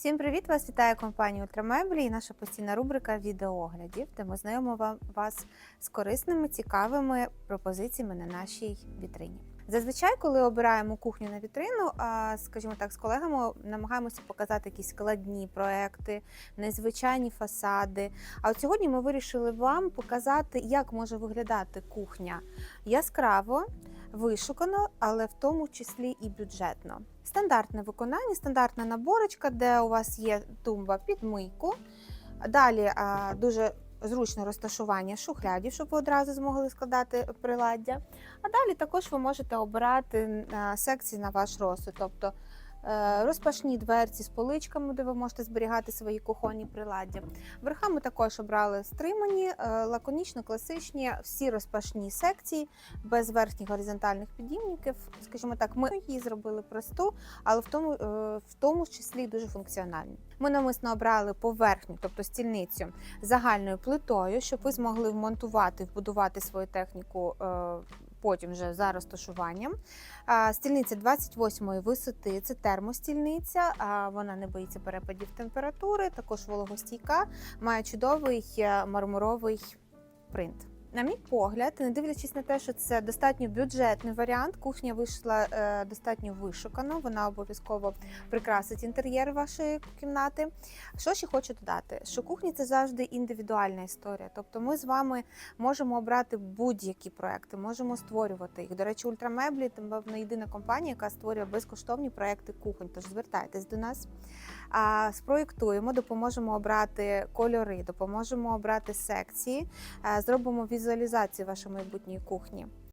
Всім привіт! Вас вітає компанія Ультрамеблі і наша постійна рубрика відеооглядів, де ми знайомимо вас з корисними, цікавими пропозиціями на нашій вітрині. Зазвичай, коли обираємо кухню на вітрину, скажімо так, з колегами намагаємося показати якісь складні проекти, незвичайні фасади. А от сьогодні ми вирішили вам показати, як може виглядати кухня яскраво, вишукано, але в тому числі і бюджетно. Стандартне виконання, стандартна наборочка, де у вас є тумба під мийку. Далі дуже зручне розташування шухлядів, щоб ви одразу змогли складати приладдя. А далі також ви можете обирати секції на ваш розсуд, тобто розпашні дверці з поличками, де ви можете зберігати свої кухонні приладдя. Верха ми також обрали стримані, е, лаконічно, класичні, всі розпашні секції без верхніх горизонтальних підіймників. Скажімо так, ми її зробили просту, але в тому, е, в тому числі дуже функціональну. Ми намисно обрали поверхню, тобто стільницю загальною плитою, щоб ви змогли вмонтувати, вбудувати свою техніку. Потім вже за розташуванням. Стільниця 28-ї висоти це термостільниця. Вона не боїться перепадів температури, також вологостійка, має чудовий е, мармуровий принт. На мій погляд, не дивлячись на те, що це достатньо бюджетний варіант, кухня вийшла е, достатньо вишукано. Вона обов'язково прикрасить інтер'єр вашої кімнати. Що ще хочу додати? Що кухня це завжди індивідуальна історія. Тобто, ми з вами можемо обрати будь-які проекти, можемо створювати їх. До речі, ультрамеблі це, мабуть, єдина компанія, яка створює безкоштовні проекти кухонь. Тож звертайтесь до нас. Спроєктуємо, допоможемо обрати кольори, допоможемо обрати секції, е, зробимо візуалізацію вашої майбутньої кухні.